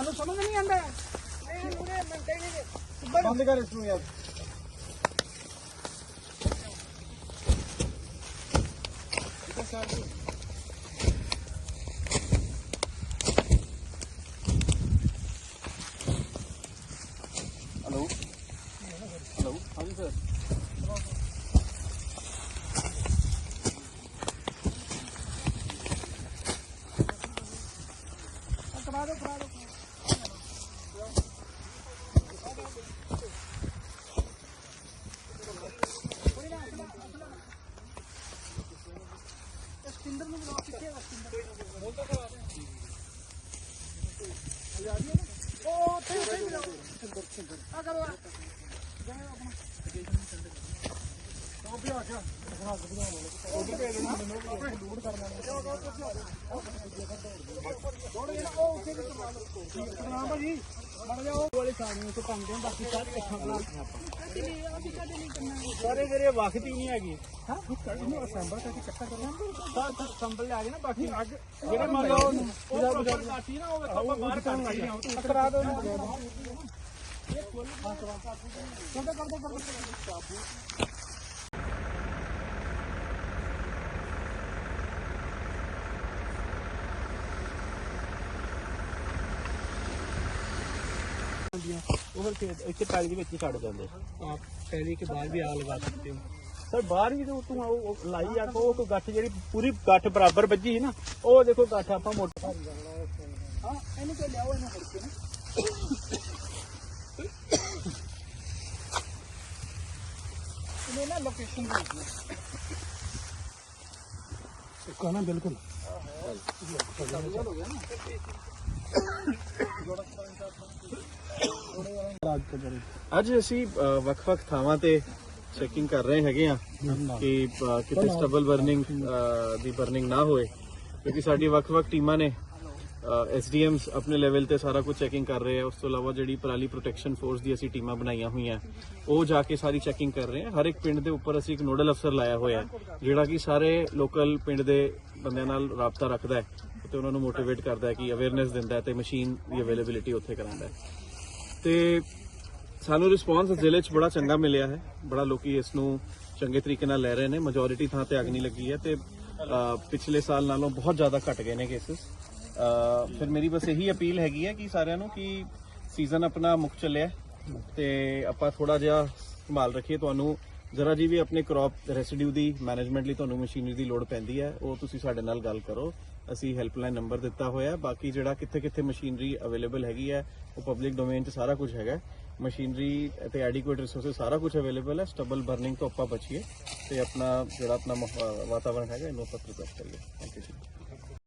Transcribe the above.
ਤੁਹਾਨੂੰ ਸਮਝ ਨਹੀਂ ਆਉਂਦਾ ਇਹ ਨੂਰੇ ਮੰਟੇ ਨਹੀਂ ਬੰਦ ਕਰ ਇਸ ਨੂੰ ਯਾਰ हेलो हेलो हाँ जी सर ਕਰਾ ਦਿਓ ਕਰਾ ਦਿਓ ਸਟਿੰਦਰ ਨੂੰ ਬੁਲਾਓ ਕਿੱਥੇ ਹੈ ਸਟਿੰਦਰ ਬੋਲ ਤਾਂ ਕਰਾ ਦੇ ਉਹ ਉੱਥੇ ਉੱਥੇ ਹੀ ਬੁਲਾਓ ਸਟਿੰਦਰ ਆ ਕਰੋ ਜਾਓ ਆਪਣਾ ਉਹ ਵੀ ਆ ਗਿਆ ਬਣਾ ਕੇ ਬਣਾ ਲਓ ਉਹ ਵੀ ਭੇਜ ਦੇਣਾ ਮੈਨੂੰ ਆਪਣੇ ਲੋਡ ਕਰ ਲੈਣਾ ਥੋੜੇ ਜਿਹਾ ਉਹ ਉੱਥੇ ਵੀ ਕਰਵਾ ਲਓ। ਸਤਨਾਮ ਭਾਜੀ ਮੜ ਜਾਓ ਵਾਲੇ ਸਾਰੀਆਂ ਤੋਂ ਕੰਮ ਦੇ ਬਾਕੀ ਸਾਰੇ ਇਕੱਠਾ ਬਣਾ ਸਾਰੇ ਮੇਰੇ ਵਕਤ ਹੀ ਨਹੀਂ ਹੈਗੀ। ਹਾਂ? ਇਹਨੂੰ ਅਸੈਂਬਲ ਕਰਕੇ ਇਕੱਠਾ ਕਰਨਾ ਤਾਂ ਸੰਭਲ ਆ ਗਏ ਨਾ ਬਾਕੀ ਅੱਗ ਜਿਹੜੇ ਮੰਨ ਲਓ ਉਹ ਪ੍ਰੋਪਰ ਕਾਟੀ ਨਾ ਉਹ ਆਪਾਂ ਬਾਹਰ ਕੱਢ ਲਾਈ ਆ। ਕਰਾ ਦਿਓ ਨਾ। ਇਹ ਖੋਲ ਕਰਦੇ ਕਰਦੇ ਹੁੰਦੀਆਂ ਉਹ ਫਿਰ ਇੱਥੇ ਪੈਲੀ ਦੇ ਵਿੱਚ ਛੱਡ ਜਾਂਦੇ ਆਪ ਪਹਿਲੀ ਕੇ ਬਾਹਰ ਵੀ ਆ ਲਗਾ ਸਕਦੇ ਹੋ। ਸਰ ਬਾਹਰ ਵੀ ਤੂੰ ਉਹ ਲਾਈ ਆ ਉਹ ਕੋ ਗੱਠ ਜਿਹੜੀ ਪੂਰੀ ਗੱਠ ਬਰਾਬਰ ਵੱਜੀ ਸੀ ਨਾ ਉਹ ਦੇਖੋ ਗੱਠ ਆਪਾਂ ਮੋਟਾ ਹਾਂ ਇਹਨੂੰ ਤੇ ਲਿਆਓ ਇਹਨੂੰ ਫੜ ਕੇ ਨਾ। ਇਹਨੇ ਨਾ ਲੋਕੇਸ਼ਨ ਦੇ ਦਿੱਤੀ ਨਾ ਬਿਲਕੁਲ। ਹੋ ਗਿਆ ਨਾ। ਅੱਜ ਅਸੀਂ ਵੱਖ-ਵੱਖ ਥਾਵਾਂ ਤੇ ਚੈਕਿੰਗ ਕਰ ਰਹੇ ਹੈਗੇ ਆ ਕਿ ਕਿਤੇ ਸਟਬਲ ਬਰਨਿੰਗ ਦੀ ਬਰਨਿੰਗ ਨਾ ਹੋਏ। ਕਿਉਂਕਿ ਸਾਡੀ ਵੱਖ-ਵੱਖ ਟੀਮਾਂ ਨੇ ਐਸਡੀਐਮਸ ਆਪਣੇ ਲੈਵਲ ਤੇ ਸਾਰਾ ਕੁਝ ਚੈਕਿੰਗ ਕਰ ਰਹੇ ਆ। ਉਸ ਤੋਂ ਇਲਾਵਾ ਜਿਹੜੀ ਪਰਾਲੀ ਪ੍ਰੋਟੈਕਸ਼ਨ ਫੋਰਸ ਦੀ ਅਸੀਂ ਟੀਮਾਂ ਬਣਾਈਆਂ ਹੋਈਆਂ ਉਹ ਜਾ ਕੇ ਸਾਰੀ ਚੈਕਿੰਗ ਕਰ ਰਹੇ ਆ। ਹਰ ਇੱਕ ਪਿੰਡ ਦੇ ਉੱਪਰ ਅਸੀਂ ਇੱਕ ਨੋਡਲ ਅਫਸਰ ਲਾਇਆ ਹੋਇਆ ਜਿਹੜਾ ਕਿ ਸਾਰੇ ਲੋਕਲ ਪਿੰਡ ਦੇ ਬੰਦਿਆਂ ਨਾਲ ਰਾਬਤਾ ਰੱਖਦਾ ਹੈ ਤੇ ਉਹਨਾਂ ਨੂੰ ਮੋਟੀਵੇਟ ਕਰਦਾ ਹੈ ਕਿ ਅਵੇਅਰਨੈਸ ਦਿੰਦਾ ਹੈ ਤੇ ਮਸ਼ੀਨ ਦੀ ਅਵੇਲੇਬਿਲਿਟੀ ਉੱਥੇ ਕਰਾਉਂਦਾ ਹੈ। ਤੇ ਸਾਨੂੰ ਰਿਸਪੌਂਸ ਜ਼ਿਲ੍ਹੇ 'ਚ ਬੜਾ ਚੰਗਾ ਮਿਲਿਆ ਹੈ। ਬੜਾ ਲੋਕੀ ਇਸ ਨੂੰ ਚੰਗੇ ਤਰੀਕੇ ਨਾਲ ਲੈ ਰਹੇ ਨੇ। ਮੈਜੋਰਿਟੀ ਥਾਂ ਤੇ ਅੱਗ ਨਹੀਂ ਲੱਗੀ ਹੈ ਤੇ ਪਿਛਲੇ ਸਾਲ ਨਾਲੋਂ ਬਹੁਤ ਜ਼ਿਆਦਾ ਘਟ ਗਏ ਨੇ ਕੇਸਿਸ ਫਿਰ ਮੇਰੀ ਬਸ ਇਹੀ ਅਪੀਲ ਹੈਗੀ ਹੈ ਕਿ ਸਾਰਿਆਂ ਨੂੰ ਕਿ ਸੀਜ਼ਨ ਆਪਣਾ ਮੁੱਕ ਚੱਲਿਆ ਹੈ ਤੇ ਆਪਾਂ ਥੋੜਾ ਜਿਹਾ ਸੰਭਾਲ ਰੱਖੀਏ। ਤੁਹਾਨੂੰ ਜਰਾ ਜੀ ਵੀ ਆਪਣੇ ਕ੍ਰੌਪ ਰੈਸਿਡਿਊ ਦੀ ਮੈਨੇਜਮੈਂਟ ਲਈ ਤੁਹਾਨੂੰ ਮਸ਼ੀਨਰੀ ਦੀ ਲੋੜ ਪੈਂਦੀ ਹੈ। ਉਹ ਤੁਸੀਂ ਸਾਡੇ ਨਾਲ ਗੱਲ ਕਰੋ। ਅਸੀਂ ਹੈਲਪਲਾਈਨ ਨੰਬਰ ਦਿੱਤਾ ਹੋਇਆ ਬਾਕੀ ਜਿਹੜਾ ਕਿੱਥੇ ਕਿੱਥੇ ਮਸ਼ੀਨਰੀ ਅਵੇਲੇਬਲ ਹੈਗੀ ਹੈ, ਉਹ ਪਬਲਿਕ ਡੋਮੇਨ 'ਚ ਸਾਰਾ ਕੁਝ ਹੈਗਾ ਮਸ਼ੀਨਰੀ ਤੇ ਐਡਿਕੁਏਟ ਰਿਸੋਰਸਸ ਸਾਰਾ ਕੁਝ ਅਵੇਲੇਬਲ ਹੈ। ਸਟਬਲ ਬਰਨਿੰਗ ਤੋਂ ਆਪਾਂ ਬਚੀਏ ਤੇ ਆਪਣਾ ਜਿਹੜਾ ਆਪਣਾ ਮਾਹੌਲ- ਵਾਤਾਵਰਣ ਹੈਗਾ, ਇਹਨੂੰ ਆਪਾਂ ਪ੍ਰੋਟੈਕਟ ਕਰੀਏ। ਥੈਂਕ ਯੂ ਜੀ।